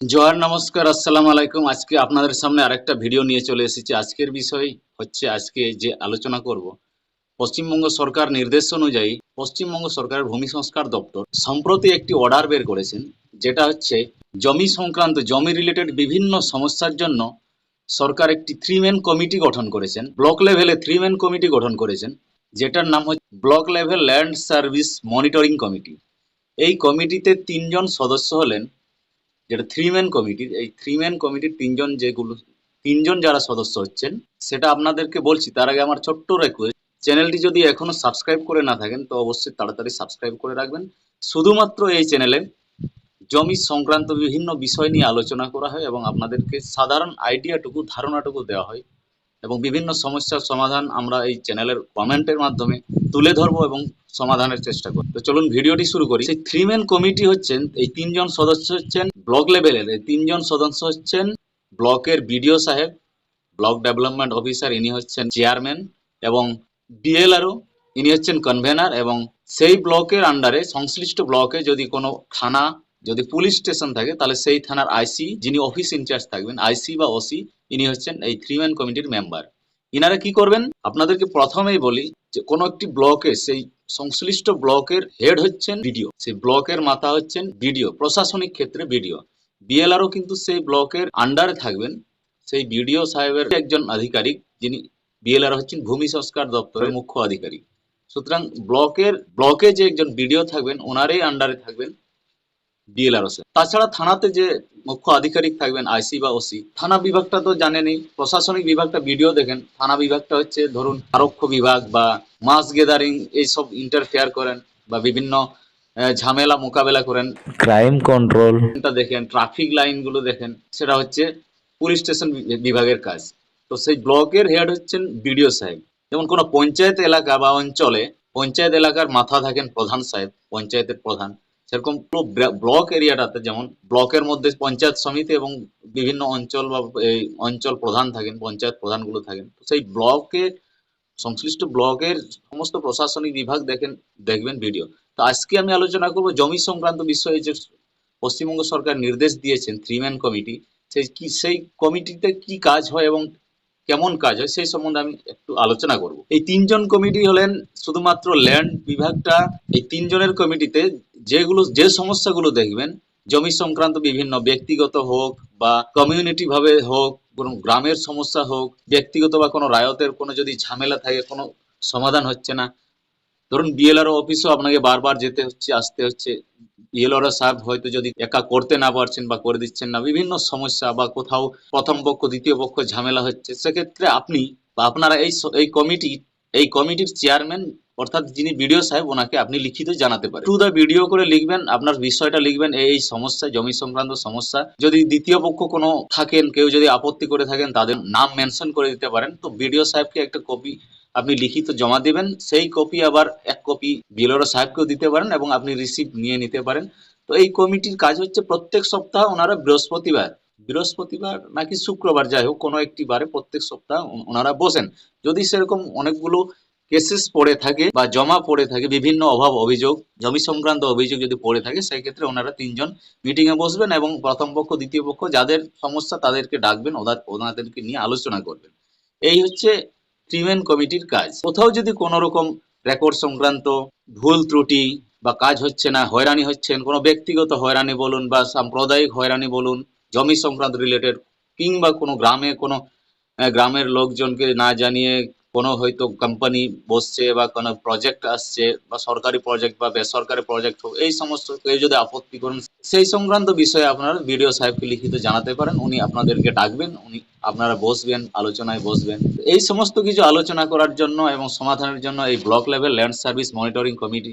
জোহার নমস্কার, আসসালাম আলাইকুম। আজকে আপনাদের সামনে আরেকটা ভিডিও নিয়ে চলে এসেছি। আজকের বিষয় হচ্ছে আজকে যে আলোচনা করব, পশ্চিমবঙ্গ সরকার নির্দেশ অনুযায়ী পশ্চিমবঙ্গ সরকারের ভূমি সংস্কার দপ্তর সম্প্রতি একটি অর্ডার বের করেছেন, যেটা হচ্ছে জমি সংক্রান্ত, জমি রিলেটেড বিভিন্ন সমস্যার জন্য সরকার একটি থ্রি ম্যান কমিটি গঠন করেছেন। ব্লক লেভেলে থ্রি ম্যান কমিটি গঠন করেছেন, যেটার নাম হচ্ছে block level land service monitoring committee এই কমিটিতে তিনজন সদস্য হলেন। যেটা থ্রি ম্যান কমিটির এই থ্রি ম্যান কমিটির তিনজন যেগুলো, তিনজন যারা সদস্য হচ্ছেন, সেটা আপনাদেরকে বলছি, তার আগে আমার ছোট্ট রিকোয়েস্ট চ্যানেলটি যদি এখনও সাবস্ক্রাইব করে না থাকেন, তো অবশ্যই তাড়াতাড়ি সাবস্ক্রাইব করে রাখবেন। শুধুমাত্র এই চ্যানেলে জমি সংক্রান্ত বিভিন্ন বিষয় নিয়ে আলোচনা করা হয় এবং আপনাদেরকে সাধারণ আইডিয়াটুকু ধারণাটুকু দেওয়া হয় এবং বিভিন্ন সমস্যার সমাধান আমরা এই চ্যানেলের কমেন্টের মাধ্যমে তুলে ধরবো এবং সমাধানের চেষ্টা করব। তো চলুন ভিডিওটি শুরু করি। সেই থ্রি ম্যান কমিটি হচ্ছেন, এই তিনজন সদস্য হচ্ছেন ব্লক লেভেলের তিনজন সদস্য হচ্ছেন ব্লকের বিডিও সাহেব, ব্লক ডেভেলপমেন্ট অফিসার ইনি হচ্ছেন চেয়ারম্যান এবং ডিএলআরও ইনি হচ্ছেন কনভেনার এবং সেই ব্লকের আন্ডারে সংশ্লিষ্ট ব্লকে যদি কোনো থানা, যদি পুলিশ স্টেশন থাকে, তাহলে সেই থানার আইসি যিনি অফিস ইনচার্জ থাকবেন আইসি বা ওসি ইনি হচ্ছেন এই থ্রি ম্যান কমিটির মেম্বার ইনারা কি করবেন? আপনাদেরকে প্রথমেই বলি যে কোনো একটি ব্লকে সেই সংশ্লিষ্ট ব্লকের হেড হচ্ছেন বিডিও। সেই ব্লকের মাথা হচ্ছেন বিডিও, প্রশাসনিক ক্ষেত্রে বিডিও। বিএলআরও কিন্তু সেই ব্লকের আন্ডারে থাকবেন। সেই বিডিও সাহেবের একজন আধিকারিক, যিনি বিএলআর হচ্ছেন ভূমি সংস্কার দপ্তরের মুখ্য আধিকারিক। সুতরাং ব্লকের, ব্লকে যে একজন বিডিও থাকবেন, ওনারই আন্ডারে থাকবেন ডিএলআর তাছাড়া থানাতে যে মুখ্য আধিকারিক থাকবেন আইসি বা ওসি। থানা বিভাগটা তো জানেনই প্রশাসনিক বিভাগটা ভিডিও দেখেন। থানা বিভাগটা হচ্ছে ধরুন আরক্ষ বিভাগ বা মাস গেদারিং এইসব ইন্টারফেয়ার করেন বা বিভিন্ন ঝামেলা মোকাবেলা করেন। ক্রাইম কন্ট্রোল দেখেন ট্রাফিক লাইনগুলো দেখেন। সেটা হচ্ছে পুলিশ স্টেশন বিভাগের কাজ। তো সেই ব্লকের হেড হচ্ছেন বিডিও সাহেব। যেমন কোনো পঞ্চায়েত এলাকা বা অঞ্চলে পঞ্চায়েত এলাকার মাথা থাকেন প্রধান সাহেব পঞ্চায়েতের প্রধান। সেরকম পুরো ব্লক এরিয়াটাতে যেমন ব্লকের মধ্যে পঞ্চায়েত সমিতি এবং বিভিন্ন অঞ্চল বা অঞ্চল প্রধান থাকেন, পঞ্চায়েত প্রধানগুলো থাকেন, তো সেই ব্লকে, সংশ্লিষ্ট ব্লকের সমস্ত প্রশাসনিক বিভাগ দেখেন, দেখবেন ভিডিও। তো আজকে আমি আলোচনা করব জমি সংক্রান্ত বিষয়ে যে পশ্চিমবঙ্গ সরকার নির্দেশ দিয়েছেন থ্রি ম্যান কমিটি, সেই কি, সেই কমিটিতে কি কাজ হয় এবং কেমন কাজ হয় সেই সম্বন্ধে আমি একটু আলোচনা করব। এই তিনজন কমিটি হলেন শুধুমাত্র ল্যান্ড বিভাগটা, এই তিনজনের কমিটিতে যেগুলো, যে সমস্যাগুলো দেখবেন, জমি সংক্রান্ত বিভিন্ন ব্যক্তিগত হোক বা কমিউনিটি ভাবে হোক, কোনো গ্রামের সমস্যা হোক, ব্যক্তিগত বা কোনো রায়তের কোনো যদি ঝামেলা থাকে, কোনো সমাধান হচ্ছে না। ধরুন বিএলআর অফিসও আপনাকে বারবার যেতে হচ্ছে, আসতে হচ্ছে। বিএলআর সাহেব হয়তো যদি একা করতে না পারছেন বা করে দিচ্ছেন না, বিভিন্ন সমস্যা বা কোথাও প্রথম পক্ষ, দ্বিতীয় পক্ষ ঝামেলা হচ্ছে, সেক্ষেত্রে আপনি বা আপনারা এই এই কমিটি এই কমিটির চেয়ারম্যান অর্থাৎ যিনি বিডিও সাহেব, ওনাকে আপনি লিখিত জানাতে পারেন। টু দা ভিডিও করে লিখবেন, আপনার বিষয়টা লিখবেন, এই সমস্যা, জমি সংক্রান্ত সমস্যা। যদি দ্বিতীয় পক্ষ কোনো থাকেন, কেউ যদি আপত্তি করে থাকেন, তাদের নাম মেনশন করে দিতে পারেন। তো বিডিও সাহেবকে একটা কপি আপনি লিখিত জমা দিবেন, সেই কপি আবার এক কপি বিএলওর সাহেবকেও দিতে পারেন এবং আপনি রিসিভ নিয়ে নিতে পারেন। তো এই কমিটির কাজ হচ্ছে প্রত্যেক সপ্তাহ ওনারা বৃহস্পতিবার বৃহস্পতিবার নাকি শুক্রবার, যাই হোক, কোনো একটি বারে প্রত্যেক সপ্তাহ ওনারা বসেন। যদি সেরকম অনেকগুলো কেসেস পড়ে থাকে বা জমা পড়ে থাকে, বিভিন্ন অভাব অভিযোগ, জমি সংক্রান্ত অভিযোগ যদি পড়ে থাকে, সেই ক্ষেত্রে ওনারা তিনজন মিটিং এ বসবেন এবং প্রথম পক্ষ, দ্বিতীয় পক্ষ যাদের সমস্যা তাদেরকে ডাকবেন ওনাদেরকে নিয়ে আলোচনা করবেন। এই হচ্ছে ট্রিমেন কমিটির কাজ। কোথাও যদি কোনো রকম রেকর্ড সংক্রান্ত ভুল ত্রুটি বা কাজ হচ্ছে না, হয়রানি হচ্ছেন, কোনো ব্যক্তিগত হয়রানি বলুন বা সাম্প্রদায়িক হয়রানি বলুন, জমি সংক্রান্ত রিলেটেড কিংবা কোনো গ্রামে কোনো গ্রামের লোকজনকে না জানিয়ে কোনো হয়তো কোম্পানি বসছে বা কোনো প্রজেক্ট আসছে বা সরকারি প্রজেক্ট বা বেসরকারি প্রজেক্ট হোক, এই সমস্ত কেউ যদি আপত্তি করেন, সেই সংক্রান্ত বিষয়ে আপনারা ভিডিও সাহেবকে লিখিত জানাতে পারেন। উনি আপনাদেরকে ডাকবেন, উনি আপনারা বসবেন, আলোচনায় বসবেন। এই সমস্ত কিছু আলোচনা করার জন্য এবং সমাধানের জন্য এই block level land service monitoring committee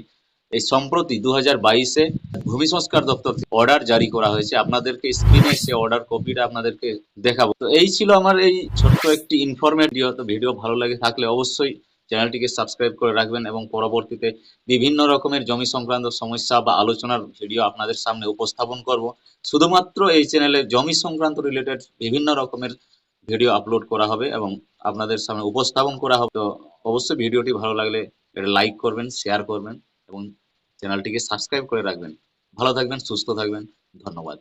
এই সম্প্রতি দু হাজার বাইশে ভূমি সংস্কার দপ্তর অর্ডার জারি করা হয়েছে। আপনাদেরকে স্ক্রিনে সে অর্ডার কপিটা আপনাদেরকে দেখাবো। তো এই ছিল আমার এই ছোট্ট একটি ইনফরমেটিভ ভিডিও ভালো লাগে থাকলে অবশ্যই চ্যানেলটিকে সাবস্ক্রাইব করে রাখবেন এবং পরবর্তীতে বিভিন্ন রকমের জমি সংক্রান্ত সমস্যা বা আলোচনার ভিডিও আপনাদের সামনে উপস্থাপন করব। শুধুমাত্র এই চ্যানেলে জমি সংক্রান্ত রিলেটেড বিভিন্ন রকমের ভিডিও আপলোড করা হবে এবং আপনাদের সামনে উপস্থাপন করা হবে। তো অবশ্যই ভিডিওটি ভালো লাগলে এটা লাইক করবেন শেয়ার করবেন। এবং চ্যানেলটিকে সাবস্ক্রাইব করে রাখবেন। ভালো থাকবেন সুস্থ থাকবেন ধন্যবাদ।